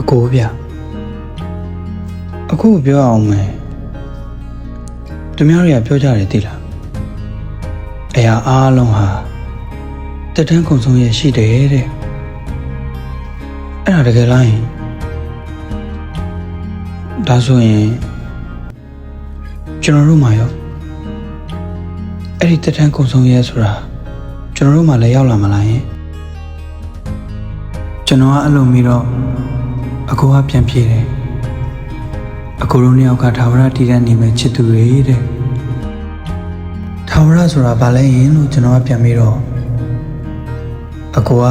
အကိုဗျအခုပြောအောင်မယ်သူများတွေကပြောကြတယ်သိလားအရာအားလုံးဟာတက်တန်းကုံဆုံးရရှိတယ်တဲ့အဲ့ဒါတကယ်လားယင်ဒါဆိုရင်ကျွန်တော်တို့မှာရောအဲ့ဒီတက်တန်းကုံဆုံးရဲဆိုတာကျွန်တော်တို့မှလည်းရောက်လာမလားယင်ကျွန်တော်ကအဲ့လိုမျိုးတော့ အကိုကပြန်ပြေးတယ်အကိုတို့နှစ်ယောက်ကထာဝရတည်တဲ့နေမဲ့ချစ်သူတွေတဲ့ထာဝရဆိုတာဘာလဲယင်လို့ကျွန်တော်ကပြန်ပြီးတော့အကိုက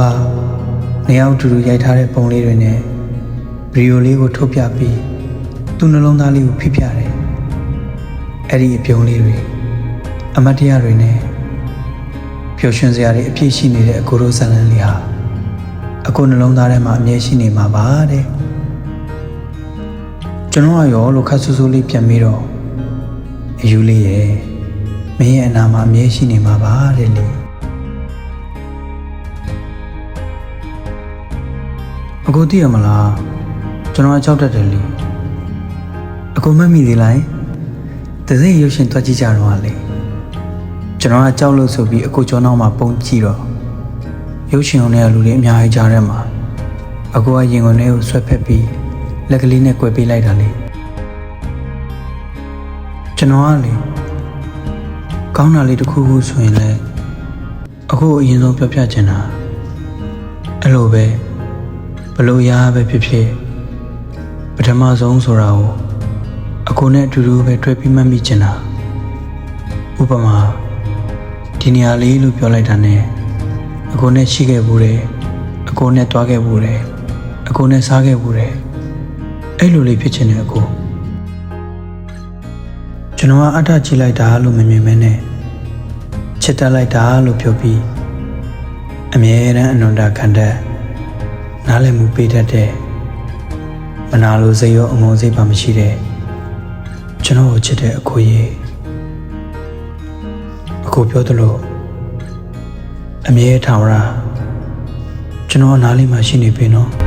နှစ်ယောက်တူတူရိုက်ထားတဲ့ပုံလေးတွေနဲ့ဗီဒီယိုလေးကိုထုတ်ပြပြီးသူ့နှလုံးသားလေးကိုဖိပြတယ်အဲ့ဒီအပြုံးလေးတွေအမတ်တရားတွေနဲ့ပျော်ရွှင်စရာတွေအပြည့်ရှိနေတဲ့အကိုတို့ဇာတ်လမ်းလေးဟာအကိုနှလုံးသားထဲမှာအမြဲရှိနေမှာပါတဲ့ ကျွန်တော်ကရောလို့ခတ်ဆူဆူလေးပြန်ပြီးတော့အယူလေးရဲ့မင်းရဲ့အနာမှာအမြဲရှိနေမှာပါတဲ့လေအကိုသိရမလားကျွန်တော်ကကြောက်တတ်တယ်လေအကိုမတ်မိသေးလားတစိမ့်ရုပ်ရှင်တွက်ကြည့်ကြတော့လေကျွန်တော်ကကြောက်လို့ဆိုပြီးအကိုကျောင်းနောက်မှာပုံကြည့်တော့ရုပ်ရှင်အောင်တဲ့လူတွေအများကြီးကြားထဲမှာအကိုကရင်ကုန်လေးကိုဆွဲဖက်ပြီး လက်ကလေးနဲ့꿰ပေးလိုက်တာလေကျွန်တော်ကလေကောင်းတာလေးတစ်ခုခုဆိုရင်လည်းအခုအရင်ဆုံးပြောပြချင်တာအဲ့လိုပဲဘလို့ရားပဲဖြစ်ဖြစ်ပထမဆုံးဆိုတာကိုအကိုနဲ့အတူတူပဲတွေ့ပြီးမှတ်မိချင်တာဥပမာဒီနေရာလေးလို့ပြောလိုက်တာ ਨੇ အကိုနဲ့ရှိခဲ့ဘူးတယ်အကိုနဲ့တွားခဲ့ဘူးတယ်အကိုနဲ့စားခဲ့ဘူးတယ် အဲ့လိုလေးဖြစ်ချင်တယ်အကိုကျွန်တော်ကအထကြည့်လိုက်တာလို့မမြင်မဲနဲ့ချစ်တက်လိုက်တာလို့ပြောပြီးအမြဲတမ်းအနန္တခန္ဓာနားလည်မှုပေးတတ်တဲ့မနာလိုစိတ်ရောအငုံစိတ်ပါမရှိတဲ့ကျွန်တော်ကိုချစ်တဲ့အကိုကြီးအကိုပြောသလိုအမြဲထောင်ရကျွန်တော်အနားလေးမှာရှိနေပြီနော်